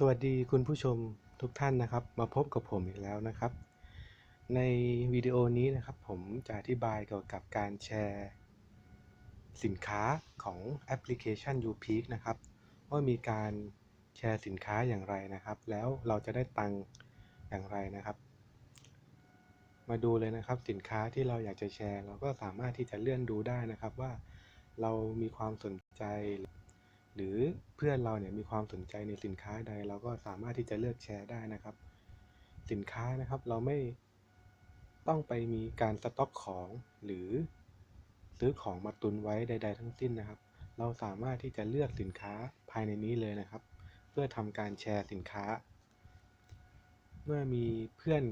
สวัสดีคุณผู้ชมทุกท่านนะครับ มาพบกับผมอีกแล้วนะครับ ในวิดีโอนี้นะครับ ผมจะอธิบายเกี่ยวกับการแชร์ สินค้าของแอปพลิเคชัน YouPeak นะครับ ว่ามีการแชร์สินค้าอย่างไรนะครับ แล้วเราจะได้ตังค์อย่างไรนะครับ มาดูเลยนะครับสินค้าที่เราอยากจะแชร์ เราก็สามารถที่จะเลื่อนดูได้นะครับว่าเรามีความสนใจ หรือเพื่อนเราเนี่ยมีความสนใจในสินค้าใด เราก็สามารถที่จะเลือกแชร์ได้นะครับ สินค้านะครับเราไม่ต้องไปมีการสต็อกของหรือซื้อของมาตุนไว้ใด ๆ ทั้งสิ้นนะครับ เราสามารถที่จะเลือกสินค้าภายในนี้เลยนะครับ เพื่อทำการแชร์สินค้า เมื่อมีเพื่อน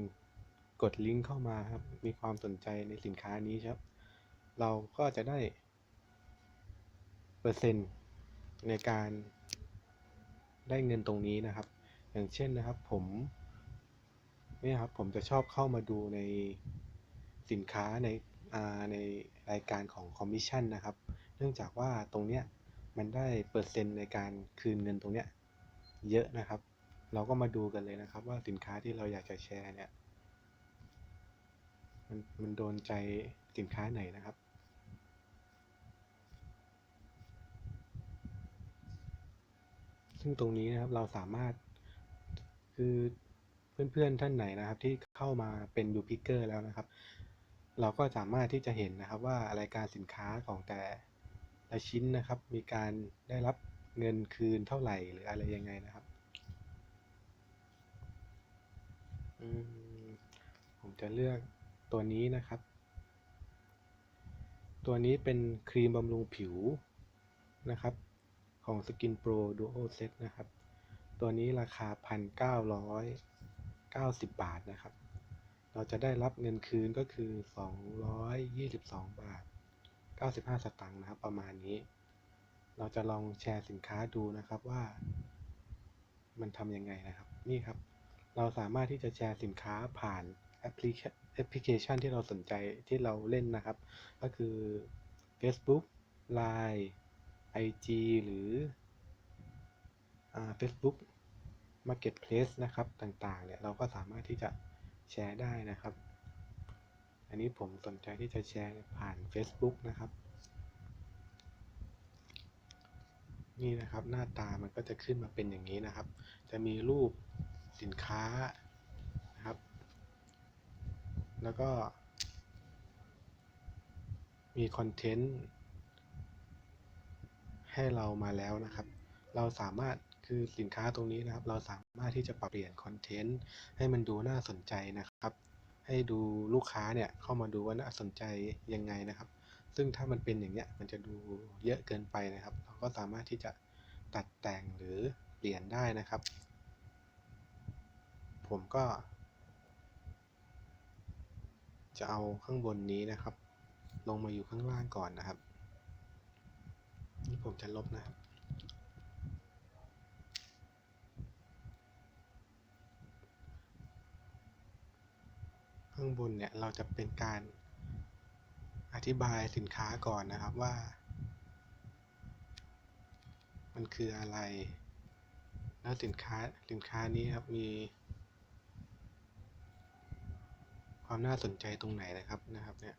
กดลิงก์เข้ามาครับ มีความสนใจในสินค้านี้ครับ เราก็จะได้ เปอร์เซ็นต์ ในการได้เงินตรงนี้นะครับ อย่างเช่นนะครับผมเนี่ยครับผมจะชอบเข้ามาดูในสินค้าในในรายการของคอมมิชชั่นนะครับ เนื่องจากว่าตรงเนี้ยมันได้เปอร์เซ็นต์ในการคืนเงินตรงเนี้ยเยอะนะครับ เราก็มาดูกันเลยนะครับ ว่าสินค้าที่เราอยากจะแชร์เนี่ยมันมันโดนใจสินค้าไหนนะครับ ซึ่งตรงนี้นะครับเราสามารถคือเพื่อนๆท่านไหนนะครับที่เข้ามาเป็นยูพิกเกอร์แล้วนะครับ เราก็สามารถที่จะเห็นนะครับว่ารายการสินค้าของแต่ละชิ้นนะครับ มีการได้รับเงินคืนเท่าไหร่หรืออะไรยังไงนะครับผมจะเลือกตัวนี้นะครับ ตัวนี้เป็นครีมบำรุงผิวนะครับ ของ Skin Pro Duo Set นะครับ ตัวนี้ราคา 1,990 บาทนะครับ เราจะได้รับเงินคืนก็คือ 222 บาท 95 สตางค์นะครับ ประมาณนี้ เราจะลองแชร์สินค้าดูนะครับว่า มันทำยังไงนะครับ นี่ครับ เราสามารถที่จะแชร์สินค้าผ่านแอปพลิเคชันที่เราสนใจที่เราเล่นนะครับ ก็คือ Facebook Line IG หรือ Facebook Marketplace นะครับต่างๆเนี่ยเราก็สามารถที่จะแชร์ได้นะครับ อันนี้ผมสนใจที่จะแชร์ผ่าน Facebook นะครับ นี่นะครับหน้าตามันก็จะขึ้นมาเป็นอย่างนี้นะครับ จะมีรูปสินค้านะครับ แล้วก็มีคอนเทนต์ ให้เรามาแล้วนะครับ เราสามารถคือสินค้าตรงนี้นะครับ เราสามารถที่จะปรับเปลี่ยนคอนเทนต์ให้มันดูน่าสนใจนะครับ ให้ดูลูกค้าเนี่ยเข้ามาดูว่าน่าสนใจยังไงนะครับ ซึ่งถ้ามันเป็นอย่างเนี้ยมันจะดูเยอะเกินไปนะครับ เราก็สามารถที่จะตัดแต่งหรือเปลี่ยนได้นะครับ ผมก็ จะเอาข้างบนนี้นะครับ ลงมาอยู่ข้างล่างก่อนนะครับ ผมจะลบนะครับข้างบนเนี่ยเราจะเป็นการอธิบายสินค้าก่อนนะครับว่า มันคืออะไร แล้วสินค้าสินค้านี้ครับมี ความน่าสนใจตรงไหนนะครับนะครับเนี่ย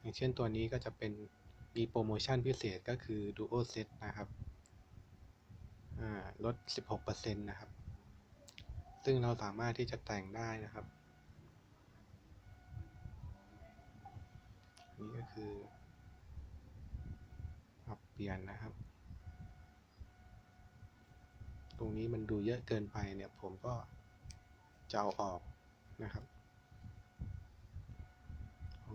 อย่างเช่นตัวนี้ก็จะเป็น มีโปรโมชั่นพิเศษก็คือ Duo Set นะครับลด 16%นะครับ ซึ่งเราสามารถที่จะแต่งได้นะครับ นี่ก็คือปรับเปลี่ยนนะครับ ตรงนี้มันดูเยอะเกินไปเนี่ยผมก็จะเอาออกนะครับเอ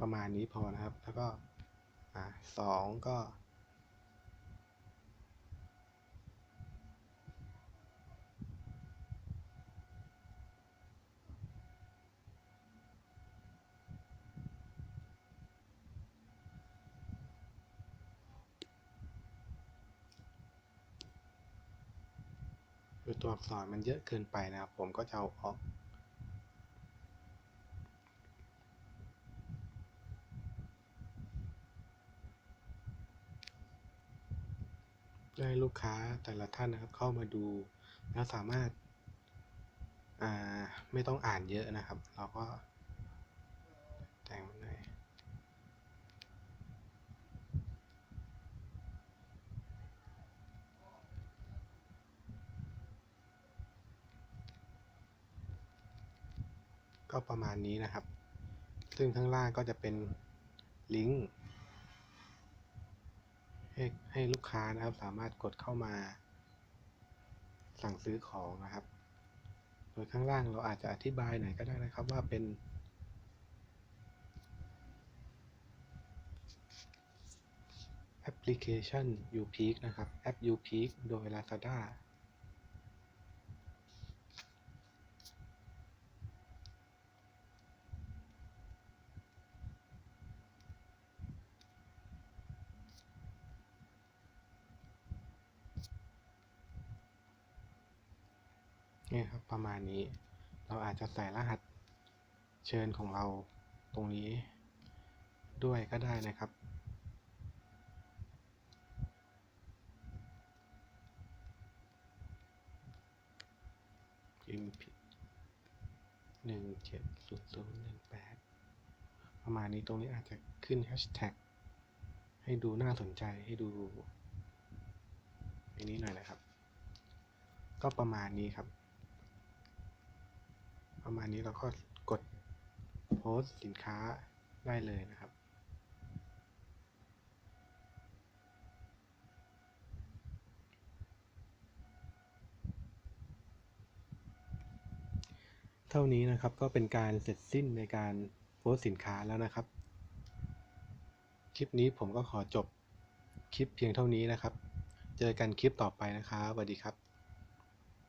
ประมาณนี้พอนะครับ แล้วก็สองก็ตัวอักษรมันเยอะเกินไปนะครับ ผมก็จะเอาออก ให้ลูกค้าแต่ละท่านนะครับเข้ามาดู แล้วสามารถอ่าไม่ต้องอ่านเยอะนะครับ เราก็แต่งมันหน่อยก็ประมาณนี้นะครับ ซึ่งข้างล่างก็จะเป็นลิงก์ ให้ให้ลูกค้านะครับสามารถกดเข้ามา สั่งซื้อของนะครับ โดยข้างล่างเราอาจจะอธิบายหน่อยก็ได้นะครับว่าเป็น แอปพลิเคชัน UPeak นะครับ แอป UPeak โดย Lazada นี่ครับประมาณนี้ เราอาจจะใส่รหัสเชิญของเราตรงนี้ด้วยก็ได้นะครับพิมพ์ผิดหนึ่งเจ็ดศูนย์ศูนย์หนึ่งแปดประมาณนี้ตรงนี้อาจจะขึ้นแฮชแท็กให้ดูน่าสนใจให้ดูอันนี้หน่อยนะครับ ก็ประมาณนี้ครับ ประมาณนี้เราก็กดโพสต์สินค้าได้เลยนะครับ เท่านี้นะครับก็เป็นการเสร็จสิ้นในการโพสต์สินค้าแล้วนะครับ คลิปนี้ผมก็ขอจบคลิปเพียงเท่านี้นะครับ เจอกันคลิปต่อไปนะครับสวัสดีครับ